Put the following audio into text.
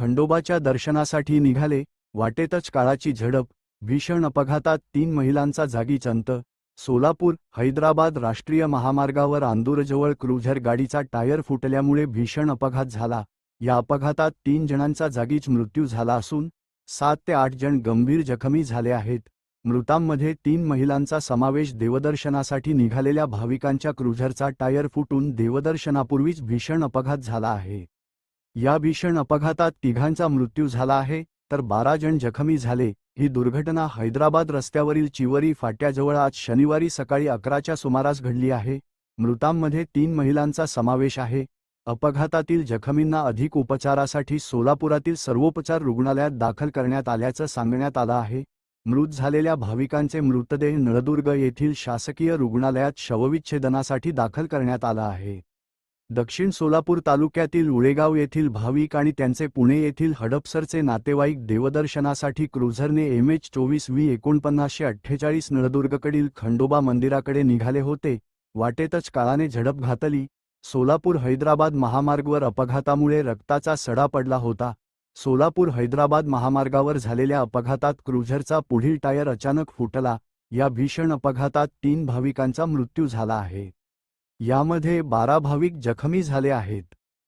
खंडोबाच्या दर्शनासाठी निघाले वाटेतच काळाची झडप भीषण अपघातात तीन महिलांचा जागीच अंत सोलापूर हैदराबाद राष्ट्रीय महामार्गावर आंदूरजवळ क्रुझर गाडीचा टायर फुटल्यामुळे भीषण अपघात झाला. या अपघातात तीन जणांचा जागीच मृत्यू झाला असून सात ते आठ जण गंभीर जखमी झाले आहेत. मृतांमध्ये तीन महिलांचा समावेश देवदर्शनासाठी निघालेल्या भाविकांच्या क्रुझरचा टायर फुटून देवदर्शनापूर्वीच भीषण अपघात झाला आहे. या भीषण अपघातात तिघांचा मृत्यू झाला आहे तर बारा जण जखमी झाले. ही दुर्घटना हैदराबाद रस्त्यावरील चिवरी फाट्याजवळ आज शनिवारी सकाळी अकराच्या सुमारास घडली आहे. मृतांमध्ये तीन महिलांचा समावेश आहे. अपघातातील जखमींना अधिक उपचारासाठी सोलापुरातील सर्वोपचार रुग्णालयात दाखल करण्यात आल्याचं सांगण्यात आलं आहे. मृत झालेल्या भाविकांचे मृतदेह नळदुर्ग येथील शासकीय रुग्णालयात शवविच्छेदनासाठी दाखल करण्यात आला आहे. दक्षिण सोलापूर तालुक्यातील उळेगाव येथील भाविक आणि त्यांचे पुणे येथील हडपसरचे नातेवाईक देवदर्शनासाठी क्रुझरने एम एच चोवीस व्ही एकोणपन्नासशे अठ्ठेचाळीस नळदुर्गकडील खंडोबा मंदिराकडे निघाले होते. वाटेतच काळाने झडप घातली. सोलापूर हैदराबाद महामार्गवर अपघातामुळे रक्ताचा सडा पडला होता. सोलापूर हैदराबाद महामार्गावर झालेल्या अपघातात क्रुझरचा पुढील टायर अचानक फुटला. या भीषण अपघातात तीन भाविकांचा मृत्यू झाला आहे. यामध्ये बारा भाविक जखमी झाले आहेत.